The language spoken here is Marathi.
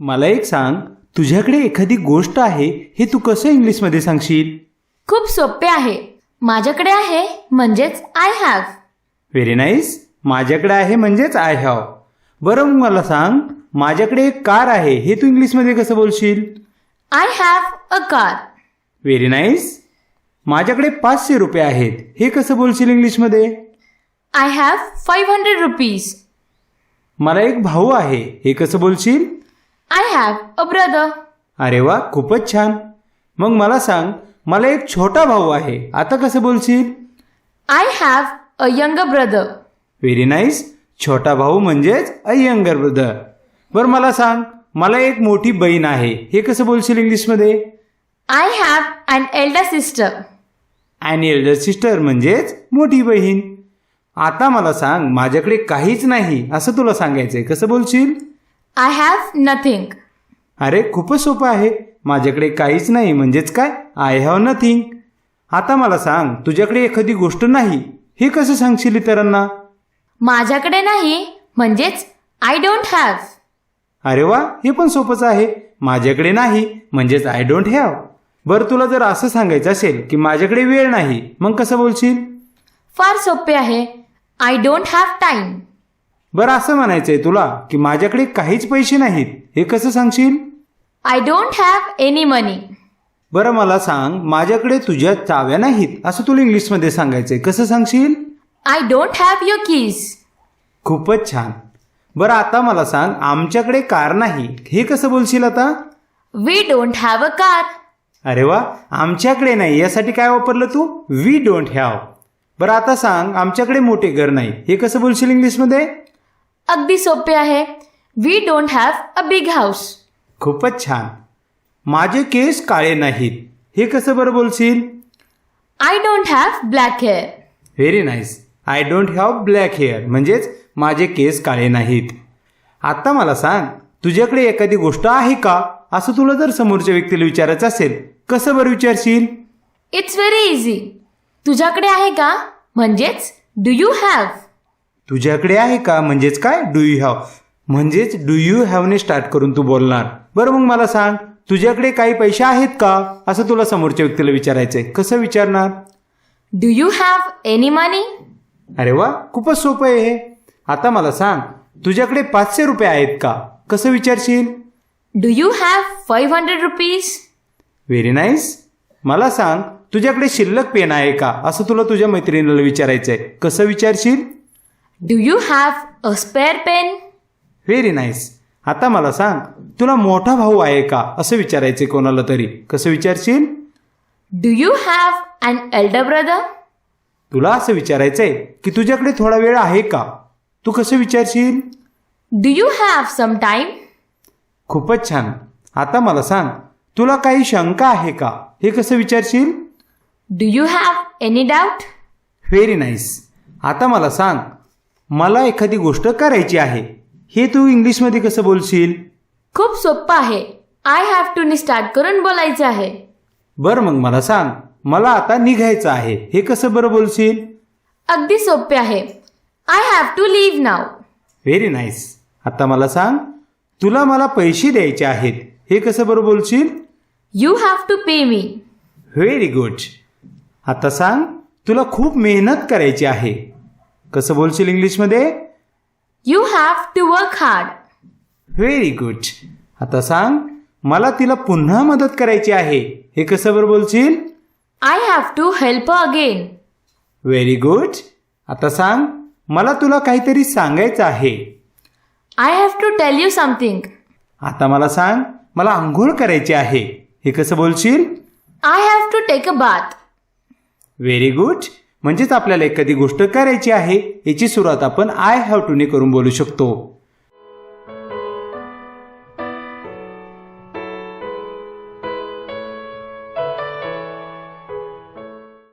मला एक सांग तुझ्याकडे एखादी गोष्ट आहे हे तू कसं इंग्लिशमध्ये सांगशील? खूप सोपे आहे. माझ्याकडे आहे म्हणजेच आय हॅव व्हेरी नाईस माझ्याकडे आहे म्हणजेच आय हॅव बरं मग मला सांग माझ्याकडे एक कार आहे हे तू इंग्लिशमध्ये कसं बोलशील? I have a car very nice माझ्याकडे पाचशे रुपये आहेत हे कसं बोलशील इंग्लिशमध्ये? I have five hundred rupees मला एक भाऊ आहे हे कसं बोलशील? आय हॅव अ ब्रदर अरे वा खूपच छान. मग मला सांग मला एक छोटा भाऊ आहे. आता कसं बोलशील? I have a young brother very nice छोटा भाऊ म्हणजेच अ यंगर ब्रदर बरं मला सांग मला एक मोठी बहीण आहे. हे कसं बोलशील इंग्लिशमध्ये? I have an elder sister and elder sister म्हणजेच मोठी बहीण. आता मला सांग माझ्याकडे काहीच नाही. असं तुला सांगायचंय. कसं बोलशील? आय हॅव नथिंग अरे खूपच सोपं आहे. माझ्याकडे काहीच नाही म्हणजेच काय? आय हॅव नथिंग आता मला सांग तुझ्याकडे एखादी गोष्ट नाही हे कसं सांगशील इतरांना? माझ्याकडे नाही म्हणजेच आय डोंट हॅव अरे वा हे पण सोपंच आहे. माझ्याकडे नाही म्हणजेच आय डोंट हॅव बरं तुला जर असं सांगायचं असेल की माझ्याकडे वेळ नाही मग कसं बोलशील? फार सोपे आहे. आय डोंट हॅव टाइम बरं असं म्हणायचंय तुला की माझ्याकडे काहीच पैसे नाहीत. हे कसं सांगशील? I don't have any money बरं मला सांग माझ्याकडे तुझ्या चाव्या नाहीत असं तुला इंग्लिशमध्ये सांगायचंय. कसं सांगशील? I don't have your keys खूपच छान. बरं आता मला सांग आमच्याकडे कार नाही. हे कसं बोलशील आता? We don't have a car अरे वा आमच्याकडे नाही. यासाठी काय वापरलं तू? वी डोंट हॅव बरं आता सांग आमच्याकडे मोठे घर नाही. हे कसं बोलशील इंग्लिशमध्ये? अगदी सोपे आहे. We don't have a big house खूपच छान. माझे केस काळे नाहीत. हे कसं बरं बोलशील? I don't have black hair very nice I don't have black hair म्हणजेच माझे केस काळे नाहीत. आता मला सांग तुझ्याकडे एखादी गोष्ट आहे का? असं तुला जर समोरच्या व्यक्तीला विचारायचं असेल कसं बरं विचारशील? इट्स व्हेरी इझी तुझ्याकडे आहे का? म्हणजेच डू यू हॅव तुझ्याकडे आहे का? म्हणजेच काय? डू यू हॅव म्हणजेच डू यू हॅवने स्टार्ट करून तू बोलणार. बरं मग मला सांग तुझ्याकडे काही पैसे आहेत का? असं तुला समोरच्या व्यक्तीला विचारायचंय. कसं विचारणार? Do you have any money अरे वा खूपच सोपं आहे हे. आता मला सांग तुझ्याकडे पाचशे रुपये आहेत का? कसं विचारशील? Do you have five hundred rupees very nice मला सांग तुझ्याकडे शिल्लक पेन आहे का? असं तुला तुझ्या मैत्रिणीला विचारायचंय. कसं विचारशील? Do you have a spare pen very nice आता मला सांग तुला मोठा भाऊ आहे का? असं विचारायचंय कोणाला तरी. कसं विचारशील? Do you have an elder brother तुला असं विचारायचंय की तुझ्याकडे थोडा वेळ आहे का? तू कसं विचारशील? Do you have some time खूपच छान. आता मला सांग तुला काही शंका आहे का? हे कसं विचारशील? Do you have any doubt very nice आता मला सांग मला एखादी गोष्ट करायची आहे. हे तू इंग्लिशमध्ये कसं बोलशील? खूप सोपं आहे. आय हॅव टू नि स्टार्ट करून बोलायचं आहे. बरं मग मला सांग मला आता निघायचं आहे. हे कसं बरं बोलशील? अगदी सोपे आहे. I have to leave now very nice आता मला सांग तुला मला पैसे द्यायचे आहेत. हे कसं बरं बोलशील? You have to pay me very good आता सांग तुला खूप मेहनत करायची आहे. कसं बोलशील इंग्लिशमध्ये? You have to work hard very good आता सांग मला तिला पुन्हा मदत करायची आहे. हे कसं बरं बोलशील? I have to help again very good आता सांग मला तुला काहीतरी सांगायचं आहे. I have to tell you something आता मला सांग मला आंघोळ करायची आहे. हे कसं बोलशील? I have to take a bath very good म्हणजेच आपल्याला एखादी गोष्ट करायची आहे याची सुरुवात आपण आय हॅव टूने करून बोलू शकतो.